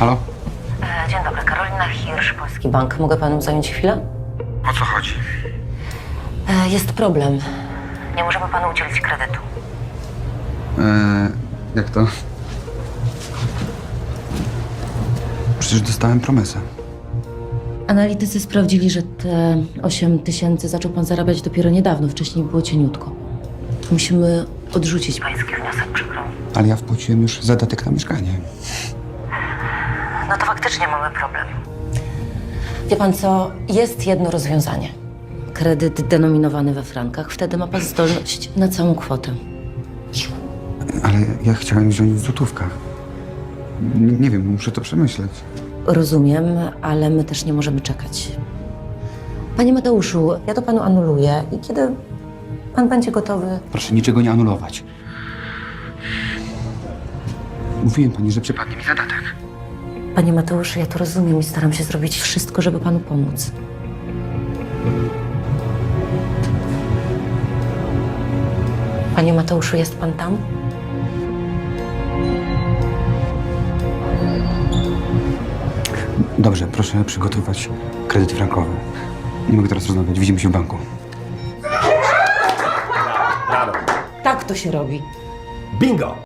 Halo? E, Dzień dobry, Karolina Hirsch, Polski Bank. Mogę panu zająć chwilę? O co chodzi? E, Jest problem. Nie możemy panu udzielić kredytu. Eee, jak to? Przecież dostałem promesę. Analitycy sprawdzili, że te 8 tysięcy zaczął pan zarabiać dopiero niedawno. Wcześniej było cieniutko. Musimy odrzucić pański wniosek, przykro mi. Ale ja wpłaciłem już zadatek na mieszkanie. No to faktycznie mamy problem. Wie pan co? Jest jedno rozwiązanie. Kredyt denominowany we frankach. Wtedy ma pan zdolność na całą kwotę. Ale ja chciałem wziąć w złotówkach. Nie, nie wiem, muszę to przemyśleć. Rozumiem, ale my też nie możemy czekać. Panie Mateuszu, ja to panu anuluję i kiedy pan będzie gotowy, Proszę niczego nie anulować. Mówiłem pani, że przypadnie mi zadatek. Panie Mateuszu, ja to rozumiem i staram się zrobić wszystko, żeby panu pomóc. Panie Mateuszu, jest pan tam? Dobrze, proszę przygotować kredyt frankowy. Nie mogę teraz rozmawiać, widzimy się w banku. Tak to się robi. Bingo!